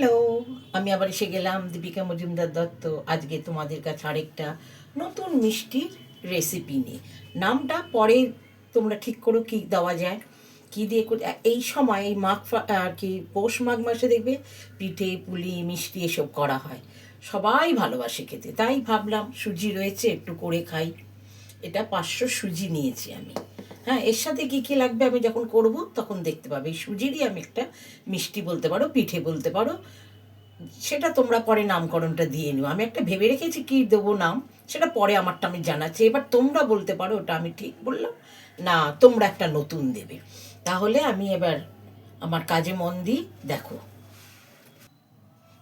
Hello আমি আবার এসে গেলাম, দীপিকা মজুমদার দত্ত। আজকে তোমাদের কাছে আরেকটা নতুন মিষ্টির রেসিপি নিয়ে। নামটা পরে তোমরা ঠিক করো কি দেওয়া যায়। কি দিয়ে এই সময় এই মাঘ আর কি পৌষ মাঘ মাসে দেখবে পিঠে, পুলি, মিষ্টি এসব করা হয়। সবাই ভালোবাসে খেতে। তাই ভাবলাম সুজি রয়েছে, একটু করে খাই। এটা পাঁচশো সুজি নিয়েছি আমি। হ্যাঁ এর সাথে কী কী লাগবে আমি যখন করব, তখন দেখতে পাবে। সুজিরই আমি একটা মিষ্টি বলতে পারো, পিঠে বলতে পারো। সেটা তোমরা পরে নামকরণটা দিয়ে নিও। আমি একটা ভেবে রেখেছি কী দেবো নাম, সেটা পরে আমারটা আমি জানাচ্ছি। এবার তোমরা বলতে পারো, ওটা আমি ঠিক বললাম। না, তোমরা একটা নতুন দেবে। তাহলে আমি এবার আমার কাজে মন দিই, দেখো।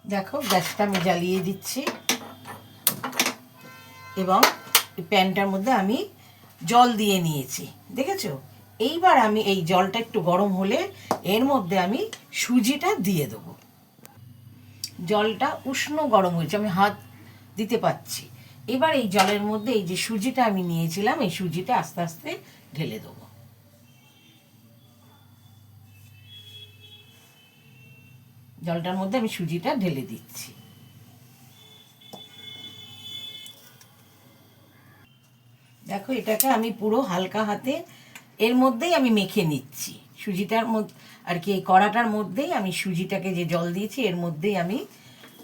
দেখো, গ্যাসটা আমি জ্বালিয়ে দিচ্ছি। এবং প্যানটার মধ্যে আমি জল দিয়ে নিয়েছি, দেখেছ? এইবার আমি এই জলটা একটু গরম হলে এর মধ্যে আমি সুজিটা দিয়ে দেবো। জলটা উষ্ণ গরম হয়েছে, আমি হাত দিতে পাচ্ছি এবার এই জলের মধ্যে এই যে সুজিটা আমি নিয়েছিলাম, এই সুজিটা আস্তে আস্তে ঢেলে দেবো। জলটার মধ্যে আমি সুজিটা ঢেলে দিচ্ছি। দেখো, এটাকে আমি পুরো হালকা হাতে এর মধ্যেই আমি মেখে নিচ্ছি। সুজিটার মধ্যে, আর কি, এই কড়াটার মধ্যেই আমি সুজিটাকে যে জল দিয়েছি, এর মধ্যেই আমি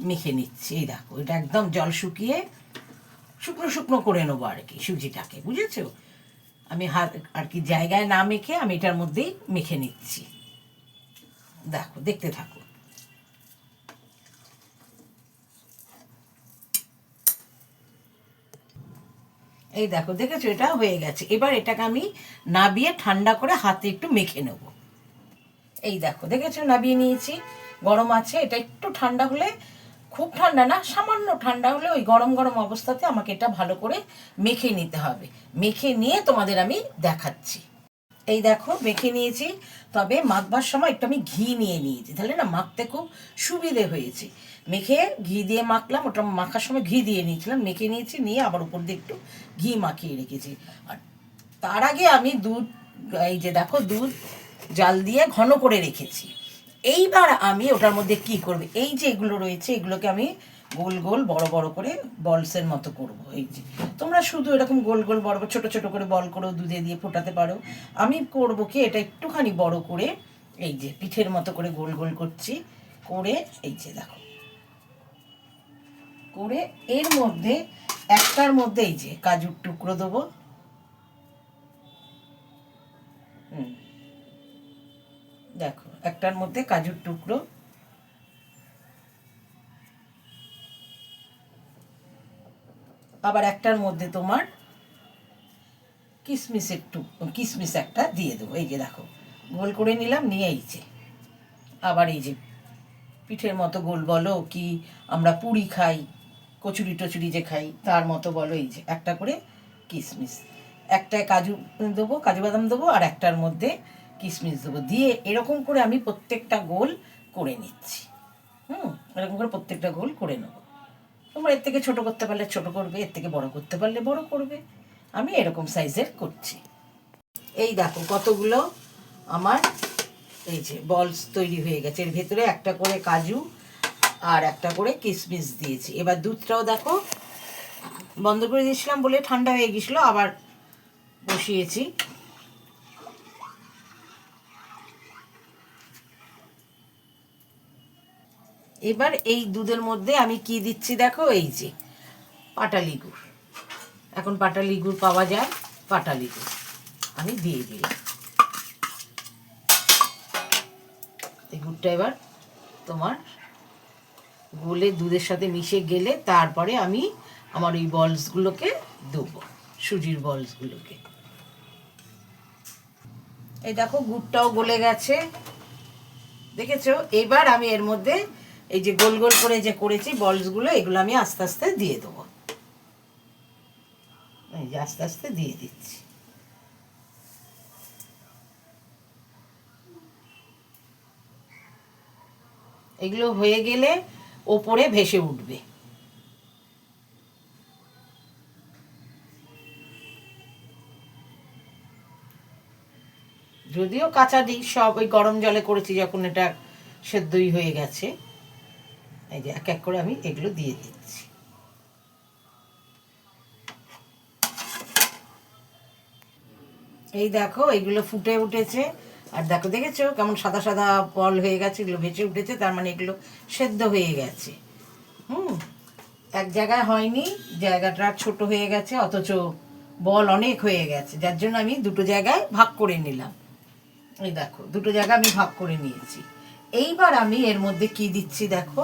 মেখে নিচ্ছি। এই দেখো, এটা একদম জল শুকিয়ে শুকনো শুকনো করে নেব আর কি, সুজিটাকে, বুঝেছ? আমি হাত, আর কি, জায়গায় না মেখে আমি এটার মধ্যেই মেখে নিচ্ছি। দেখো, দেখতে থাকো। এই দেখো, দেখেছ? এটা হয়ে গেছে। এবার এটাকে আমি নাবিয়ে ঠান্ডা করে হাতে একটু মেখে নেব। এই দেখো, দেখেছ? নাবিয়ে নিয়েছি। গরম আছে। এটা একটু ঠান্ডা হলে, খুব ঠান্ডা না, সামান্য ঠান্ডা হলে ওই গরম গরম অবস্থাতে আমাকে এটা ভালো করে মেখে নিতে হবে। মেখে নিয়ে তোমাদের আমি দেখাচ্ছি। এই দেখো, মেখে নিয়েছি, তবে মাখবার সময় একটু আমি ঘি নিয়ে নিয়েছি। তাহলে না মাখতে খুব সুবিধে হয়েছে। মেখে ঘি দিয়ে মাখলাম, ওটা মাখার সময় ঘি দিয়ে নিয়েছিলাম, মেখে নিয়েছি, নিয়ে আবার উপর দিয়ে একটু ঘি মাখিয়ে রেখেছি। আর তার আগে আমি দুধ, এই যে দেখো দুধ, জাল দিয়ে ঘন করে রেখেছি। এইবার আমি ওটার মধ্যে কি করবে? এই যে এগুলো রয়েছে, এগুলোকে আমি গোল গোল বড় বড় করে বলসের মতো করব, এই যে। তোমরা শুধু এরকম গোল গোল বড় বড়, ছোট ছোট করে বল করেও দুধে দিয়ে ফোটাতে পারো। আমি করব কি, এটা একটুখানি বড় করে, এই যে, পিঠের মতো করে গোল গোল করছি, করে, এই যে, দেখো। করে এর মধ্যে, একটার মধ্যে, এই যে, কাজুর টুকরো দেবো। দেখো, একটার মধ্যে কাজুর টুকরো আবার একটার মধ্যে তোমার কিশমিশ একটু কিশমিশ একটা দিয়ে দেবো। এই যে দেখো, গোল করে নিলাম, নিয়ে এই যে। আবার এই যে পিঠের মতো গোল বলো কি, আমরা পুরি খাই, কচুরি টচুরি যে খাই, তার মতো বলো এই যে, একটা করে কিশমিশ একটায় কাজু দেবো, কাজু বাদাম দেবো, আর একটার মধ্যে কিশমিশ দেবো। দিয়ে এরকম করে আমি প্রত্যেকটা গোল করে নিচ্ছি। হুম, এরকম করে প্রত্যেকটা গোল করে নেব। তোমরা এর থেকে ছোট করতে পারলে ছোট করবে, এর থেকে বড় করতে পারলে বড় করবে। আমি এরকম সাইজের করছি। এই দেখো কতগুলো আমার এই যে বলস তৈরি হয়ে গেছে। এর ভেতরে একটা করে কাজু আর একটা করে কিশমিশ দিয়েছি। এবার দুধটাও দেখো, বন্ধ করে দিয়েছিলাম বলে ঠান্ডা হয়ে গেছিল, আবার বসিয়েছি। এবার এই দুধের মধ্যে আমি কি দিচ্ছি দেখো, এই যে পাটালি গুড় এখন পাটালি গুড় পাওয়া যায় পাটালি গুড় আমি দিয়ে দিলাম। এই গুড়টা এবার তোমার গলে দুধের সাথে মিশে গেলে তারপরে আমি আমার ওই বলসগুলোকে দেবো, সুজির বলসগুলোকে। এই দেখো, গুড়টাও গলে গেছে। দেখেছ? এবার আমি এর মধ্যে এই যে গোল গোল করে যে করেছি বলসগুলো এগুলো আমি আস্তে আস্তে দিয়ে দেবো। এই যে আস্তে আস্তে দিয়ে দিচ্ছি। এগুলো হয়ে গেলে ওপরে ভেসে উঠবে। যদিও কাঁচা দিই সব ওই গরম জলে করেছি, যখন এটা সেদ্ধই হয়ে গেছে। এই যে এক এক করে আমি এগুলো দিয়ে দিচ্ছি। এই দেখো, এগুলো ফুটে উঠেছে। আর দেখো, দেখেছ কেমন সাদা সাদা বল হয়ে গেছে, এগুলো ভেসে উঠেছে, তার মানে এগুলো সেদ্ধ হয়ে গেছে। হুম, এক জায়গায় হয়নি, জায়গাটা ছোট হয়ে গেছে, অথচ বল অনেক হয়ে গেছে, যার জন্য আমি দুটো জায়গায় ভাগ করে নিলাম। এই দেখো, দুটো জায়গা আমি ভাগ করে নিয়েছি। এইবার আমি এর মধ্যে কি দিচ্ছি দেখো?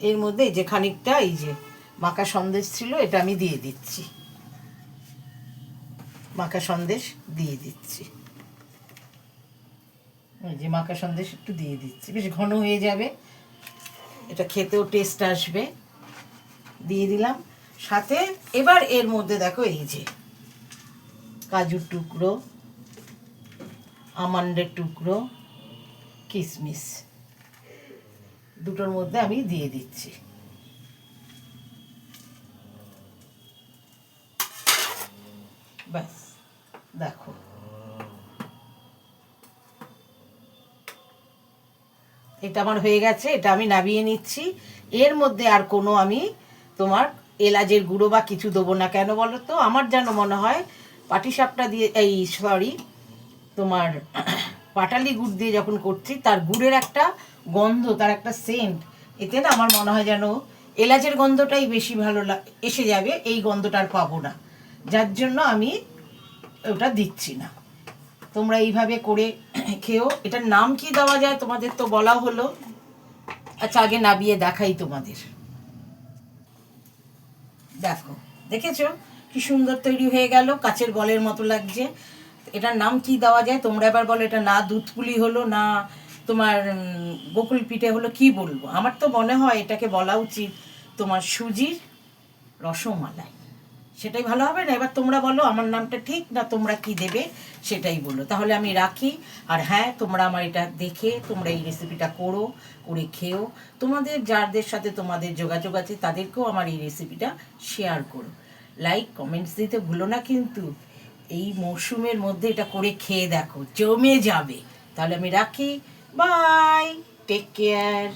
এর মধ্যে যে খানিকটা এই যে মাকা সন্দেশ ছিল, এটা আমি দিয়ে দিচ্ছি। মাকা সন্দেশ দিয়ে দিচ্ছি। এই যে মাকা সন্দেশ একটু দিয়ে দিচ্ছি। বেশ ঘন হয়ে যাবে। এটা খেতেও টেস্ট আসবে। দিয়ে দিলাম। সাথে এবার এর মধ্যে দেখো এই যে কাজুর টুকরো, আমন্ডের টুকরো কিশমিশ দুটোর মধ্যে আমি দিয়ে দিচ্ছি। ব্যাস, দেখো। এটা আমার হয়ে গেছে, এটা আমি নাবিয়ে নিচ্ছি। এর মধ্যে আর কোনো আমি তোমার এলাচের গুঁড়ো বা কিছু দেবো না কেন বলো তো? আমার যেন মনে হয়, পাটিসাপটা দিয়ে, এই সরি তোমার পাটালি গুড় দিয়ে যখন করছি, তার গুড়ের একটা গন্ধ, তার একটা সেন্ট এতে না আমার মনে হয় যেন এলাচের গন্ধটাই বেশি ভালো এসে যাবে, এই গন্ধটা আর পাবো না। যার জন্য আমি ওটা দিচ্ছি না। তোমরা এইভাবে করে খেও। এটার নাম কি দেওয়া যায়? তোমাদের তো বলা হলো। আচ্ছা আগে নাবিয়ে দেখাই তোমাদের। দেখো, দেখেছ? কি সুন্দর তৈরি হয়ে গেল। কাচের বলের মতো লাগছে। এটার নাম কি দেওয়া যায়? তোমরা এবার বলো, এটা না দুধ পুলি হলো, না তোমার বকুল পিঠে হলো, কি বলব? আমার তো মনে হয় এটাকে বলা উচিত তোমার সুজির রসমালাই। সেটাই ভালো হবে না? এবার তোমরা বলো, আমার নামটা ঠিক না তোমরা কি দেবে, সেটাই বলো। তাহলে আমি রাখি। আর হ্যাঁ তোমরা আমার এটা দেখে, তোমরা এই রেসিপিটা করো, করে খেও। তোমাদের যাদের সাথে তোমাদের যোগাযোগ আছে, তাদেরকেও আমার এই রেসিপিটা শেয়ার করো। লাইক কমেন্টস দিতে ভুলো না কিন্তু। এই মরশুমের মধ্যে এটা করে খেয়ে দেখো, জমে যাবে। তাহলে আমি রাখি। Bye take care